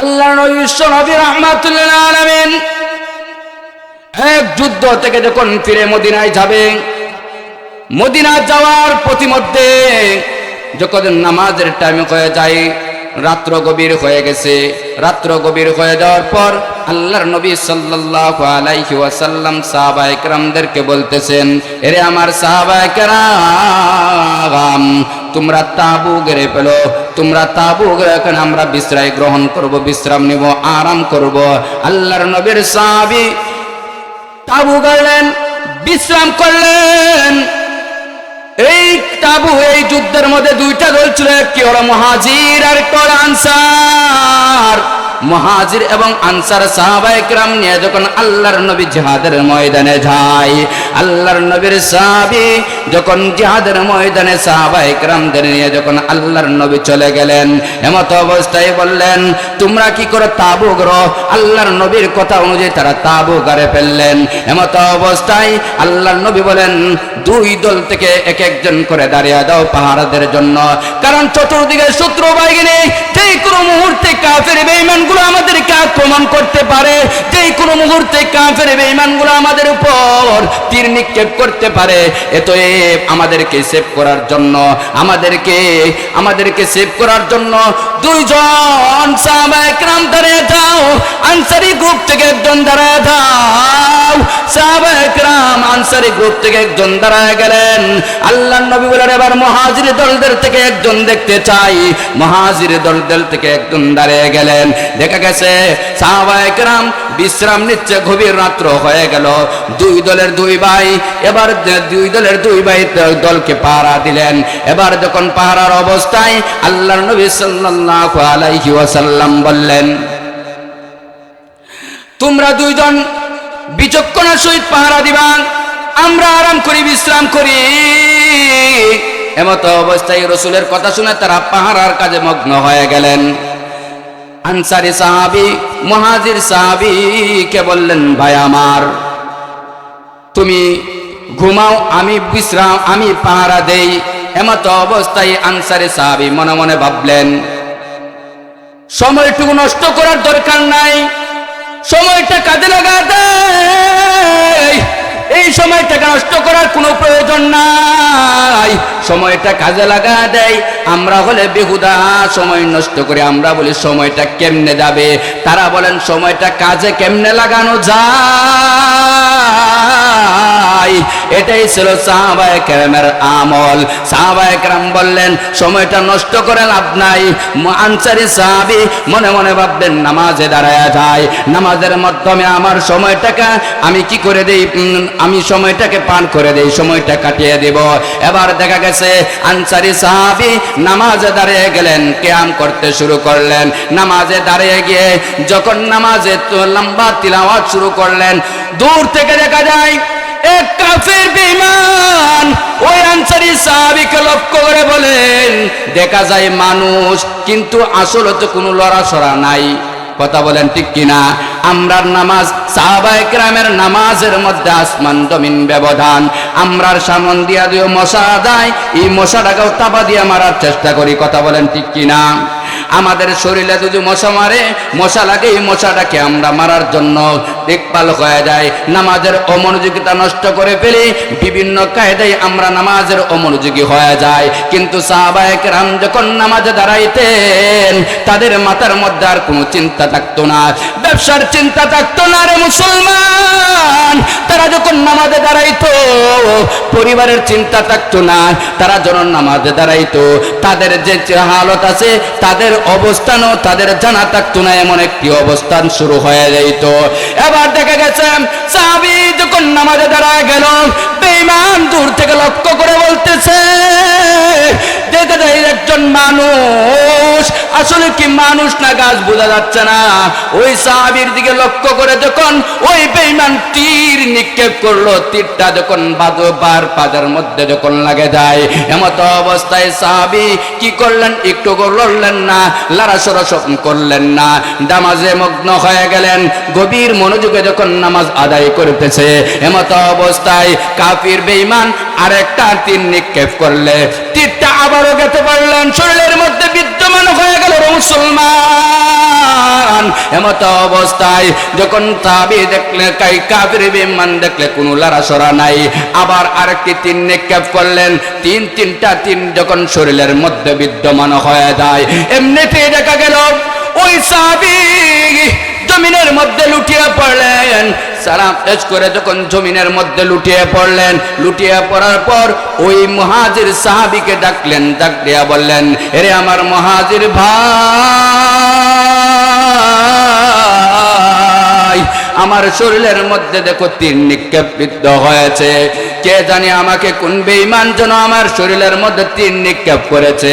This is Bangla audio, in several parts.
আল্লাহ নবী রহমাতুল্লাহ আলামিন। এক যুদ্ধ থেকে যখন ফিরে মদিনায় যাবে মদিনা যাওয়ার প্রতিমধ্যে যখন নামাজের টাইম হয়ে যায় রাত্র গভীর হয়ে গেছে। রাত্র গভীর হয়ে যাওয়ার পর আল্লাহর নবী সাল্লাল্লাহু আলাইহি ওয়াসাল্লাম সাহাবায়ে কেরামদেরকে বলতেছেন, এরে আমার সাহাবায়ে কেরাম তোমরা তাবু পেল তোমরা তাবু এখানে আমরা বিশ্রায় গ্রহণ করব, বিশ্রাম নিব, আরাম করব। আল্লাহর নবীর সাহাবী তাবু গাড়লেন বিশ্রাম করলেন। এই তাবু, এই যুদ্ধের মধ্যে দুইটা দল ছিল, একটি হলো মহাজির আর একটা হলো আনসার। মহাজির এবং আনসার সাহাবাইকরাম নিয়ে যখন আল্লাহর নবী জিহাদের ময়দানে যায়, আল্লাহর নবীর সাবি যখন জিহাদের ময়দানে সাহাবাহিকরামদের নিয়ে যখন আল্লাহর নবী চলে গেলেন, এমত অবস্থায় বললেন, তোমরা কি করে তাবু গ্রহ আল্লাহর নবীর কথা অনুযায়ী তারা তাবু গাড়ে ফেললেন। এমত অবস্থায় আল্লাহর নবী বলেন, দুই দল থেকে এক একজন করে দাঁড়িয়ে দাও পাহাড়দের জন্য। কারণ চতুর্দিকে শত্রু বাহিনী যে কোনো মুহূর্তে কাফের বেইমানগুলো আমাদেরকে আক্রমণ করতে পারে যে কোনো মুহূর্তে কাফের বেইমানগুলো আমাদের উপর তীর নিক্ষেপ করতে পারে। এত এই আমাদেরকে সেভ করার জন্য, আমাদেরকে আমাদেরকে সেভ করার জন্য দুইজন সাহাবাহাম দাঁড়িয়ে যাও, আনসারি গ্রুপ থেকে একজন দাঁড়ায় যাও। সাহাবাহাম আনসারি গ্রুপ থেকে একজন দাঁড়ায় গেলেন। আল্লাহ নবী বলেন, এবার মহাজির দলদের থেকে একজন দেখতে চাই। মহাজির দলদের থেকে একজন দাঁড়িয়ে গেলেন। দেখা গেছে সাহাবাহাম বিশ্রাম নিচ্ছে, গভীর রাত্র হয়ে গেল। দুই দলের দুই ভাই, এবার দুই দলের দুই ভাই দলকে পাহারা দিলেন। এবার যখন পাহারার অবস্থায় আল্লাহর নবী সাল্লাল্লাহু আলাইহি ওয়াসাল্লাম বললেন, তোমরা দুইজন বিচক্ষণের সহিত পাহারা দিবা, আমরা আরাম করি, বিশ্রাম করি। এমত অবস্থায় রসুলের কথা শুনে তারা পাহারার কাজে মগ্ন হয়ে গেলেন। আনসারি সাহাবি মহাজির সাহাবি কে বললেন, ভাই আমার, তুমি ঘুমাও, আমি বিশ্রাম, আমি পাহারা দেই। এমত অবস্থায় আনসারে সাহাবি মনে মনে ভাবলেন, সময়টুকু নষ্ট করার দরকার নাই, সময়টা কাজে লাগাতে এই সময়টাকে নষ্ট করার কোনো প্রয়োজন নাই। সময়টা কাজে লাগা দেয়। আমরা হলে বেহুদা, সময় নষ্ট করে আমরা বলি সময়টা কেমনে যাবে? তারা বলেন, সময়টা কাজে কেমনে লাগানো যায়? এটাই ছিল সাহাবায়ে কেরামের আমল। সাহাবায়ে কেরাম বললেন, সময়টা নষ্ট করে লাভ নাই। আনসারি সাহাবি মনে মনে ভাববেন, নামাজে দাঁড়ায় যায়। নামাজের মাধ্যমে আমার সময়টাকে আমি কি করে দেই? আমি সময়টাকে পান করে দেই, সময়টা কাটিয়ে দেব। এবার দেখা গেছে, আনসারি সাহাবি নামাজে দাঁড়িয়ে গেলেন, কেয়াম করতে শুরু করলেন। নামাজে দাঁড়িয়ে গিয়ে যখন নামাজে লম্বা তিলাওয়াত শুরু করলেন, দূর থেকে দেখা যায় এক কাফের বেঈমান, ওই আনসারি সাহাবীকে লক্ষ্য করে বলেন, দেখা যায় মানুষ, কিন্তু আসলে তো কোনো লড়াছড়া নাই। কথা বলেন ঠিক কিনা? আমরার নামাজ সাহাবায়ে কেরামের নামাজের মধ্যে আসমান জমিন ব্যবধান। আমরার সামন দিয়া দিও মশা দেয় এই মশাটাকেও তাপা দিয়ে মারার চেষ্টা করি। কথা বলেন ঠিক কিনা? আমাদের শরীরে যদি মশা মারে, মশা লাগে, এই মশাটাকে আমরা মারার জন্য দেখভাল হয়ে যায়। নামাজের অমনোযোগিতা নষ্ট করে ফেলি, বিভিন্ন কায়দায় আমরা নামাজের অমনোযোগী হয়ে যায় কিন্তু সাহাবায়ক রাম যখন নামাজে দাঁড়াইতেন, তাদের মাথার মধ্যে আর কোনো চিন্তা থাকতো না। ব্যবসার চিন্তা থাকতো না রে মুসলমান। তারা যখন নামাজে দাঁড়াইতো, পরিবারের চিন্তা থাকতো না, তারা যখন নামাজে দাঁড়াইতো, তাদের যে হালত আছে, তাদের অবস্থানও তাদের জানা থাকতো না, এমন একটি অবস্থান শুরু হয়ে যাইত এবার দেখা গেছে সাহাবি যখন নামাজে দাঁড়ায় গেল, বেঈমান দূর থেকে লক্ষ্য করে বলতেছে একজন মানুষ, আসলে কি মানুষ না গাছ বোঝা যাচ্ছে না? ওই সাহাবির দিকে লক্ষ্য করে যখন ওই বেঈমান তীর নিক্ষেপ করল, তীরটা যখন পাজার মধ্যে যখন লাগে যায়, এমত অবস্থায় সাহাবি কি করলেন? একটু লড়লেন না লড়াসড়া স্বপ্ন করলেন না। মগ্ন হয়ে গেলেন। গভীর মনোযোগে যখন নামাজ আদায় করতেছে এমত অবস্থায় কাফির আরেকটা তীর নিক্ষেপ করলে। তীরটা আবারও গেতে পারলেন শরীরের মধ্যে বিদ্যমান হয়ে গেল মুসলমান। এমত অবস্থায় যখন তাবি দেখলে, কাই কাফির বিমান দেখলে কোনো নাই। আবার আরেকটি তিন নিক্ষেপ করলেন। তিন, তিনটা তিন যখন শরীরের মধ্যে বিদ্যমান হয়ে যায় এমনিতেই দেখা গেল। ওই সাবি জমিনের মধ্যে লুটিয়ে পড়লেন। সারা পেশ করে যখন জমিনের মধ্যে লুটিয়ে পড়লেন, লুটিয়ে পড়ার পর ওই মহাজির সাহাবিকে ডাকলেন, ডাক দিয়া বললেন, এরে আমার মহাজির ভাই! আমার শরীরের মধ্যে দেখো তিন নিক্ষেপিত হয়েছে। কে জানি আমাকে কোন বেঈমান যেন আমার শরীরের মধ্যে তিন নিক্ষেপ করেছে।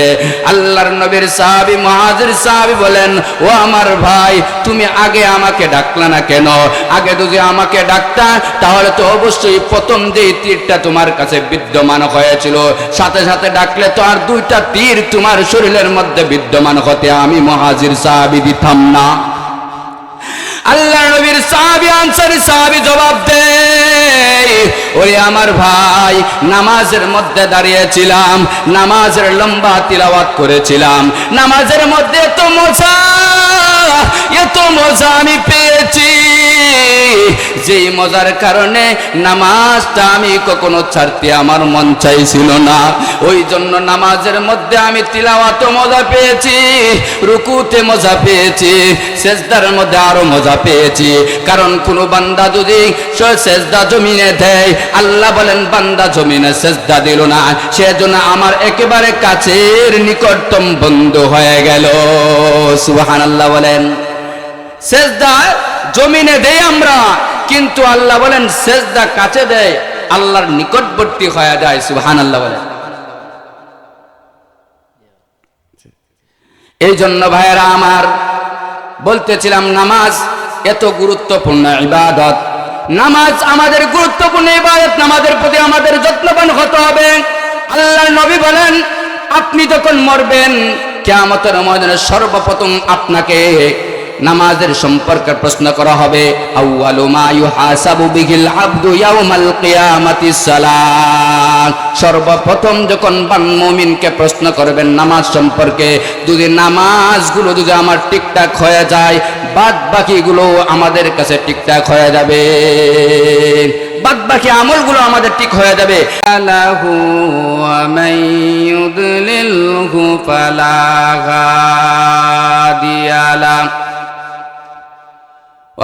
আল্লাহর নবীর সাহাবি, মহাজির সাহাবি বলেন, ও আমার ভাই, তুমি আগে আমাকে ডাকলা না কেন? আগে যদি আমাকে ডাকতা, তাহলে তো অবশ্যই প্রথম যে তীরটা তোমার কাছে বিদ্যমান হয়েছিল। সাথে সাথে ডাকলে তো আর দুইটা তীর তোমার শরীরের মধ্যে বিদ্যমান হতে আমি মহাজির সাহাবি দিতাম না। আল্লাহ নবীর সাহাবি আনসারি সাহাবি জবাব দেয়, ওরে আমার ভাই, নামাজের মধ্যে দাঁড়িয়েছিলাম, নামাজের লম্বা তিলাওয়াত করেছিলাম, নামাজের মধ্যে তো মজা এত মজা আমি পেয়েছি। যেই মজার কারণে নামাজটা আমি কখনো ছাড়তে আমার মন চাইছিল না। ওই জন্য নামাজের মধ্যে আমি তিলাওয়াত মজা পেয়েছি, রুকুতে মজা পেয়েছি, সেজদার মধ্যে আরও মজা পেয়েছি। কারণ কোন বান্দা যদি সেজদা জমিনে দেয়, আল্লাহ বলেন, বান্দা জমিনে সেজদা দিল না। সেজন্য আমার একেবারে কাছের নিকটতম বন্ধু হয়ে গেল। সুবহান আল্লাহ বলেন, সেজদা জমিনে দেই আমরা, কিন্তু আল্লাহ বলেন, সেজদা কাছে দেয় আল্লাহর নিকটবর্তী হয়ে যায়। সুবহান আল্লাহ বলেন। এই জন্য ভাইয়েরা আমার বলতেছিলাম, নামাজ এত গুরুত্বপূর্ণ ইবাদত। নামাজ আমাদের গুরুত্বপূর্ণ ইবাদত, নামাজের প্রতি আমাদের যত্নবান হতে হবে। আল্লাহর নবী বলেন, আপনি যখন মরবেন কেয়ামতের ময়দানে সর্বপ্রথম আপনাকে নামাজের সম্পর্কে প্রশ্ন করা হবে সর্বপ্রথম যখন মুমিনকে প্রশ্ন করবেন নামাজ সম্পর্কে, যদি নামাজগুলো যদি আমার ঠিকঠাক হয়ে যায় বাদ বাকিগুলো আমাদের কাছে ঠিকঠাক হয়ে যাবে। বাদ বাকি আমলগুলো আমাদের ঠিক হয়ে যাবে। আলাহু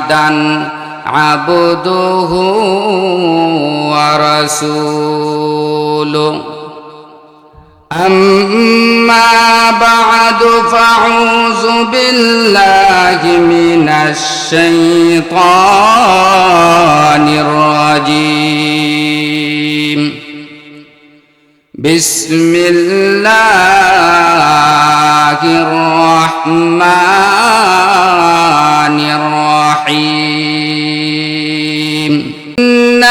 محمدا عبده ورسوله. أما بعد فأعوذ بالله من الشيطان الرجيم. بسم الله الرحمن الرحيم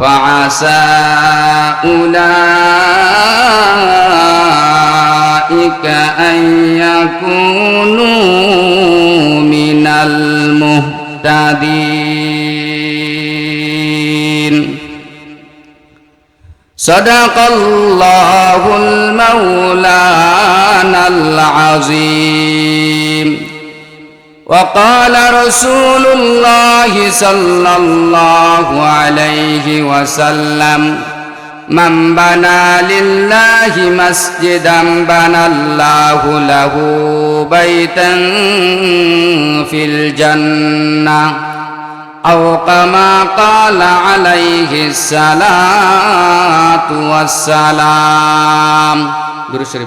فعسى أولئك أن يكونوا من المهتدين صدق الله المولانا العظيم وقال رسول الله صلى الله عليه وسلم من بنى لله مسجدا بنى الله له بيتا في الجنة أو كما قال عليه الصلاة والسلام درشري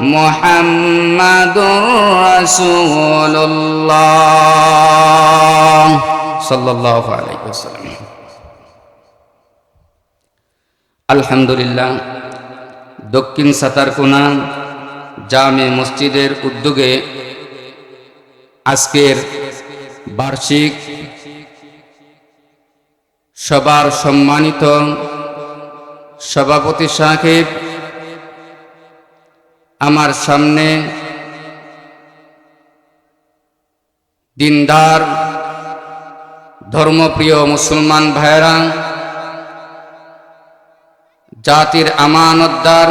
মোহাম্মদুর রাসূলুল্লাহ। সাল্লাল্লাহু আলাইহি ওয়াসাল্লাম। আলহামদুলিল্লাহ, দক্ষিণ সাতারকোনা জামে মসজিদের উদ্যোগে আজকের বার্ষিক সবার সম্মানিত সভাপতি সাহেব আমার সামনে দিনদার, ধর্মপ্রিয় মুসলমান ভাইরা জাতির আমানতদার,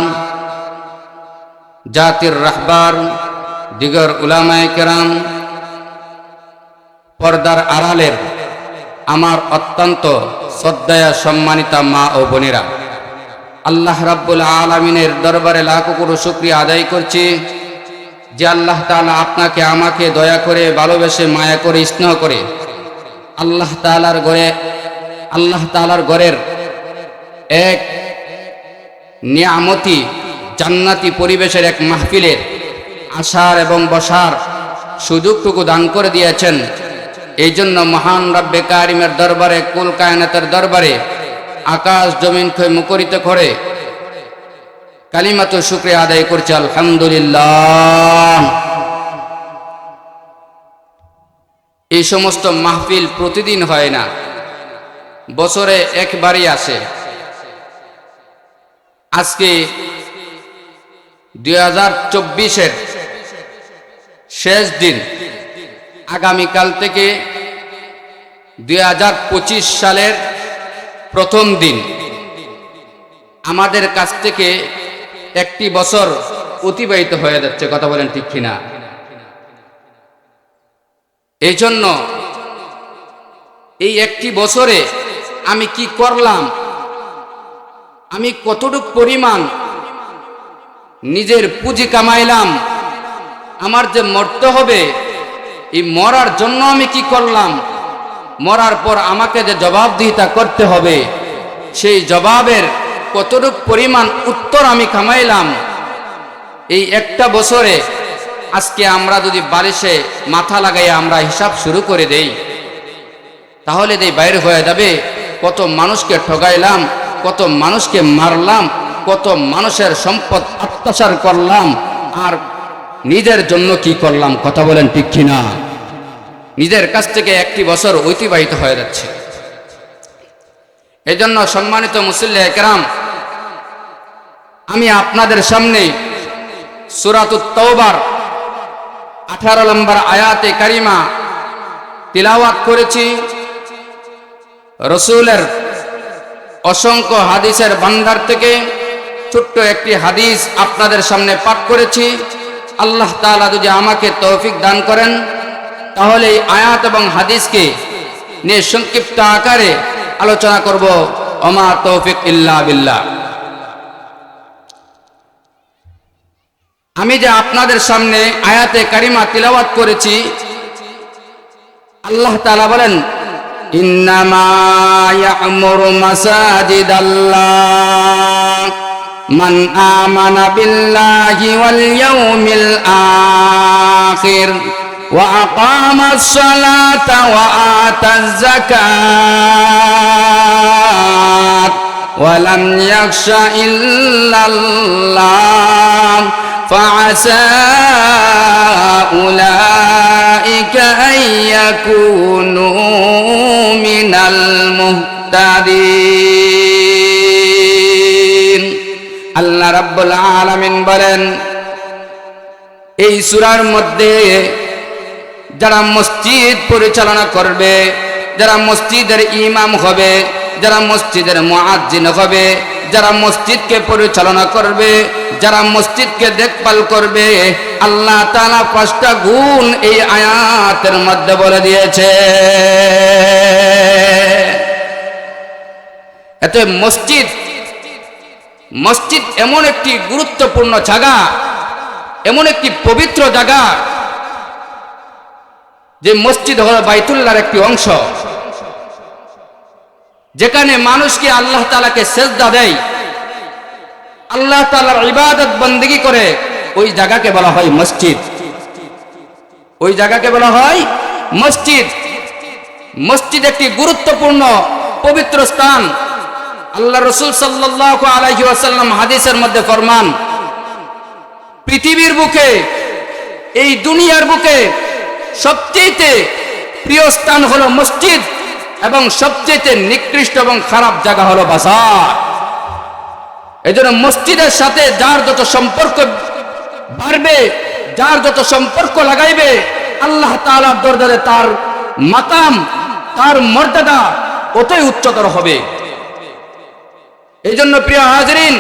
জাতির রাহবার, দিগর উলামায় কেরাম, পর্দার আড়ালের আমার অত্যন্ত শ্রদ্ধায়া সম্মানিতা মা ও বোনেরা। আল্লাহ রাব্বুল আলমিনের দরবারে লাখো কোনো শুক্রিয়া আদায় করছি যে আল্লাহ তালা আপনাকে, আমাকে দয়া করে, ভালোবেসে, মায়া করে, স্নেহ করে আল্লাহ তালার ঘরে, আল্লাহ তালার ঘরের এক নিয়ামতি জান্নাতি পরিবেশের এক মাহফিলের আসার এবং বসার সুযোগটুকু দান করে দিয়েছেন। এই জন্য মহান রব্বে কারিমের দরবারে, কুল কায়নাতের দরবারে আকাশ জমিন খয়ে মুখরিত করে। কালিমাত শুক্রিয়া আদায় করছে, আলহামদুলিল্লাহ। এই সমস্ত মাহফিল প্রতিদিন হয় না, বছরে একবারই আসে। আজকে দুই হাজার চব্বিশের শেষ দিন, আগামীকাল থেকে দুই হাজার পঁচিশ সালের প্রথম দিন। আমাদের কাছ থেকে একটি বছর অতিবাহিত হয়ে যাচ্ছে, কথা বলেন ঠিক কিনা। এই জন্য এই একটি বছরে আমি কি করলাম? আমি কতটুক পরিমাণ নিজের পুঁজি কামাইলাম? আমার যে মরতে হবে, এই মরার জন্য আমি কি করলাম? মরার পর আমাকে যে জবাবদিহিতা করতে হবে, সেই জবাবের কতটুক পরিমাণ উত্তর আমি কামাইলাম এই একটা বছরে আজকে আমরা যদি বালিশে মাথা লাগাই আমরা হিসাব শুরু করে দেই, তাহলে দেই বাইরে হয়ে যাবে, কত মানুষকে ঠগাইলাম, কত মানুষকে মারলাম, কত মানুষের সম্পদ অত্যাচার করলাম, আর নিজের জন্য কি করলাম, কথা বলেন ঠিক কিনা? নিজের কাছ থেকে একটি বছর অতিবাহিত হয়ে যাচ্ছে। এজন্য সম্মানিত মুসল্লি একরাম, আমি আপনাদের সামনে সুরাতুত তওবার আঠারো নম্বর আয়াতে কারিমা তিলাওয়াত করেছি। রসুলের অসংখ্য হাদিসের ভান্ডার থেকে ছোট্ট একটি হাদিস আপনাদের সামনে পাঠ করেছি। আল্লাহ তাআলা যদি আমাকে তৌফিক দান করেন তাহলে এই আয়াত এবং হাদিসকে নিয়ে সংক্ষিপ্ত আকারে আলোচনা করব। অমা তৌফিক ইল্লা বিল্লাহ। আমি যে আপনাদের সামনে আয়াতে কারিমা তিলাওয়াত করেছি, আল্লাহ তাআলা বলেন, ইন্নামা ইয়ামুরু মাসাজিদাল্লাহ মান আমানা বিল্লাহি ওয়াল ইয়াউমিল আখির وأقام الصلاة وآتى الزكاة ولم يخش إلا الله فعسى أولئك أن يكونوا من المهتدين আল্লাহ রাব্বুল আলামিন বলেন এই সূরার মধ্যে যারা মসজিদ পরিচালনা করবে, যারা মসজিদের ইমাম হবে, যারা মসজিদের মুয়াজ্জিন হবে, যারা মসজিদকে পরিচালনা করবে, যারা মসজিদকে দেখভাল করবে, আল্লাহ তালা পাঁচটা গুণ এই আয়াতের মধ্যে বলে দিয়েছে। এত মসজিদ মসজিদ এমন একটি গুরুত্বপূর্ণ জায়গা, এমন একটি পবিত্র জায়গা যে মসজিদ হলো বাইতুল্লাহর একটি অংশ। যেখানে মানুষকে আল্লাহ তালাকে সেজদা দেয়। আল্লাহ তালার ইবাদত বন্দিগি করে ওই জায়গাকে বলা হয় মসজিদ। ওই জায়গাকে বলা হয় মসজিদ। মসজিদ একটি গুরুত্বপূর্ণ, পবিত্র স্থান। আল্লাহ রসুল সাল্লাহ আলাইহি আসাল্লাম হাদিসের মধ্যে ফরমান, পৃথিবীর বুকে, এই দুনিয়ার বুকে সবচেয়ে প্রিয় স্থান হলো মসজিদ এবং সবচেয়ে নিকৃষ্ট এবং খারাপ জায়গা হলো বাজার। এজন্য মসজিদের সাথে যার যত সম্পর্ক বাড়বে, যার যত সম্পর্ক লাগাইবে, আল্লাহ তাআলার দরবারে তার মাতাম তার মর্যাদা অতই উচ্চতর হবে। এই জন্য প্রিয় হাজরিন,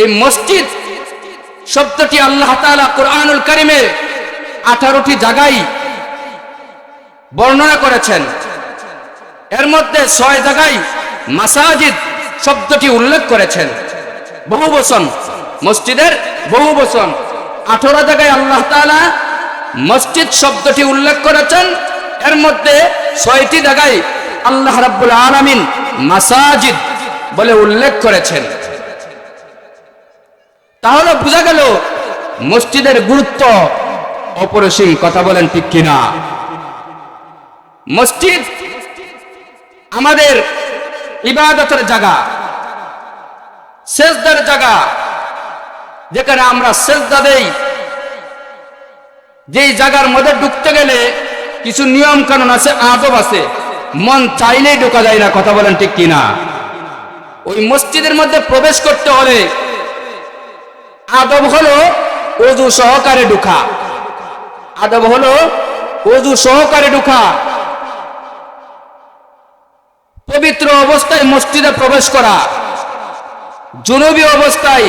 এই মসজিদ শব্দটি আল্লাহ তাআলা কোরআনুল কারিমে আঠারোটি জায়গায় বর্ণনা করেছেন। এর মধ্যে ছয় জায়গায় মাসাজিদ শব্দটি উল্লেখ করেছেন। বহু বচন মসজিদের বহু বচন আঠারো জায়গায় আল্লাহ মসজিদ শব্দটি উল্লেখ করেছেন। এর মধ্যে ছয়টি জায়গায় আল্লাহ রাব্বুল আলামিন মাসাজিদ বলে উল্লেখ করেছেন। তাহলে বোঝা গেল, মসজিদের গুরুত্ব অপরিসীম কথা বলেন ঠিক কিনা? মসজিদ আমাদের ইবাদতের জায়গা, সেজদার জায়গা, যেখানে আমরা সেজদা দেই। যেই জায়গার মধ্যে ঢুকতে গেলে কিছু নিয়ম কানুন আছে, আদব আছে, মন চাইলেই ঢোকা যায় না, কথা বলেন ঠিক কিনা? ওই মসজিদের মধ্যে প্রবেশ করতে হলে আদব হলো অজু সহকারে ঢুকা। আদব হলো অজু সহকারে ঢুকা। পবিত্র অবস্থায় মসজিদে প্রবেশ করা। জনবী অবস্থায়,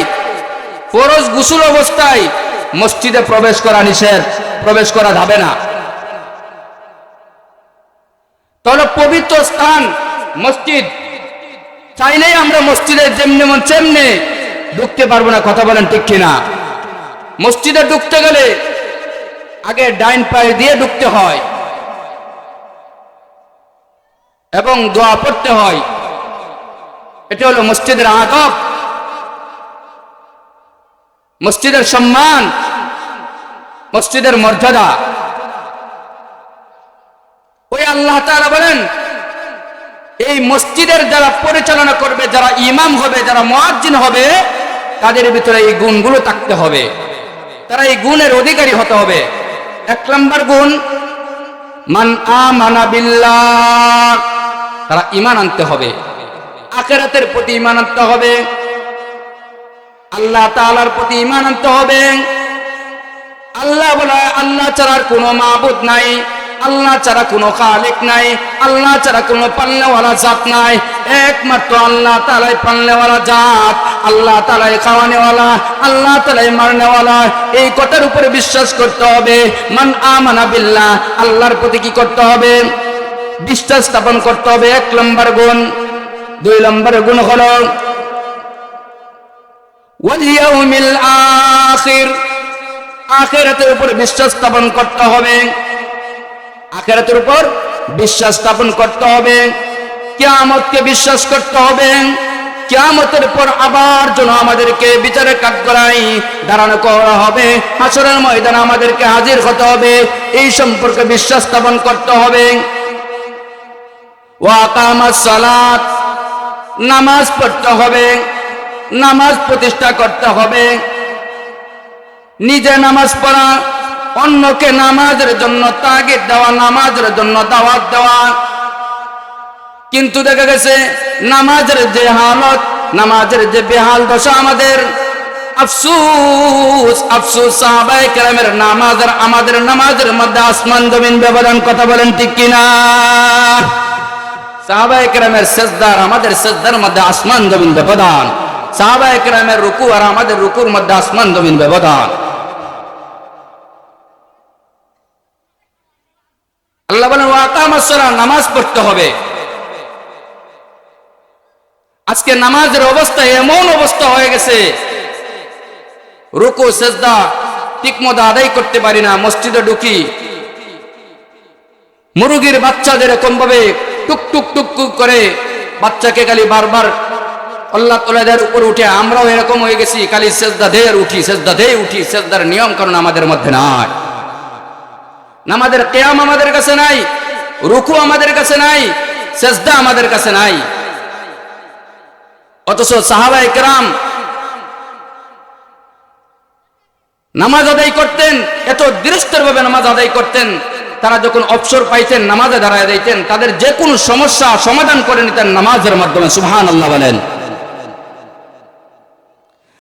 ফরজ গুসুল অবস্থায় মসজিদে প্রবেশ করা নিষেধ, প্রবেশ করা যাবে না। তাহলে পবিত্র স্থান, মসজিদ। চাইলেই আমরা মসজিদে যেমনি মন তেমনি ঢুকতে পারব না, কথা বলেন ঠিক কিনা? মসজিদে ঢুকতে গেলে আগে ডাইন পায়ে দিয়ে ঢুকতে হয়। এবং দোয়া পড়তে হয়। এটা হলো মসজিদের আদব মসজিদের সম্মান। মসজিদের মর্যাদা। ওই আল্লাহ তাআলা বলেন, এই মসজিদের যারা পরিচালনা করবে, যারা ইমাম হবে, যারা মুয়াজ্জিন হবে, তাদের ভিতরে এই গুণগুলো থাকতে হবে। তারা এই গুণের অধিকারী হতে হবে। এক নম্বর গুণ, মান আমানা বিল্লাহ। তারা ইমান আনতে হবে। আখেরাতের প্রতি ইমান আনতে হবে। আল্লাহ তালার প্রতি ইমান আনতে হবে। আল্লাহ বলে, আল্লাহ ছাড়ার কোনো মাবুদ নাই। আল্লাহ ছাড়া কোনো খালিক নাই, আল্লাহ ছাড়া কোনো পাল্লেওয়ালা জাত নাই। একমাত্র আল্লাহ তালাই পাল্লেওয়ালা জাত, আল্লাহ তালাই খাওয়ানেওয়ালা, আল্লাহ তালাই মারনেওয়ালা। এই কথার উপরে বিশ্বাস করতে হবে। মান আমানা বিল্লাহ, আল্লাহর প্রতি কি করতে হবে? বিশ্বাস স্থাপন করতে হবে। এক নম্বর গুণ, দুই নম্বর গুণ হলো আখির। উপর বিশ্বাস স্থাপন করতে হবে। আখেরাতের উপর বিশ্বাস স্থাপন করতে হবে। কিয়ামতকে বিশ্বাস করতে হবে। কিয়ামতের পর আবার যেন আমাদেরকে বিচারে কাট করাই দাঁড়ানো করা হবে। হাসরের ময়দানে আমাদেরকে হাজির হতে হবে। এই সম্পর্কে বিশ্বাস স্থাপন করতে হবে। সালাত, নামাজ পড়তে হবে। নামাজ প্রতিষ্ঠা করতে হবে। নিজে নামাজ পড়া অন্যকে নামাজের জন্য তাগিদ দেওয়া, নামাজের জন্য দাওয়াত দেওয়া। কিন্তু দেখা গেছে, নামাজের যে হালত, নামাজের যে বেহাল দশা আমাদের, আফসুস আফসুস সাহাবাই কেরামের নামাজের আমাদের নামাজের মধ্যে আসমান জমিন ব্যবধান কথা বলেন ঠিক কিনা সাহাবাই কেরামের সেজদার আমাদের সেজদার মধ্যে আসমান জমিন ব্যবধান। সাহাবাই কেরামের রুকু আর আমাদের রুকুর মধ্যে আসমান জমিন ব্যবধান। আল্লাহ বলেন ওয়াকামাসরা নামাজ পড়তে হবে। আজকে নামাজের অবস্থা এমন অবস্থা হয়ে গেছে। রুকু, সেজদা ঠিকমতো আদায় করতে পারি না, মসজিদে ঢুকি। মুরগির বাচ্চাদের এরকম ভাবে টুক টুক টুক টুক করে বাচ্চাকে খালি বারবার আল্লাহ তোলাদের উপর উঠে, আমরাও এরকম হয়ে গেছি, খালি সেজদা দে আর উঠি, সেজদা দে উঠি, সেজদার নিয়ম কারণ আমাদের মধ্যে নাই। নামাজের কেয়াম আমাদের কাছে নাই, রুকু আমাদের কাছে নাই, সেজদা আমাদের কাছে নাই। অথচ সাহাবাই কেরাম নামাজ আদায় করতেন, এত দৃষ্টর ভাবে নামাজ আদায় করতেন, তারা যখন অবসর পাইতেন, নামাজে দাঁড়ায় দিতেন তাদের যে কোনো সমস্যা সমাধান করে নিতেন নামাজের মাধ্যমে সুবহান আল্লাহ বলেন।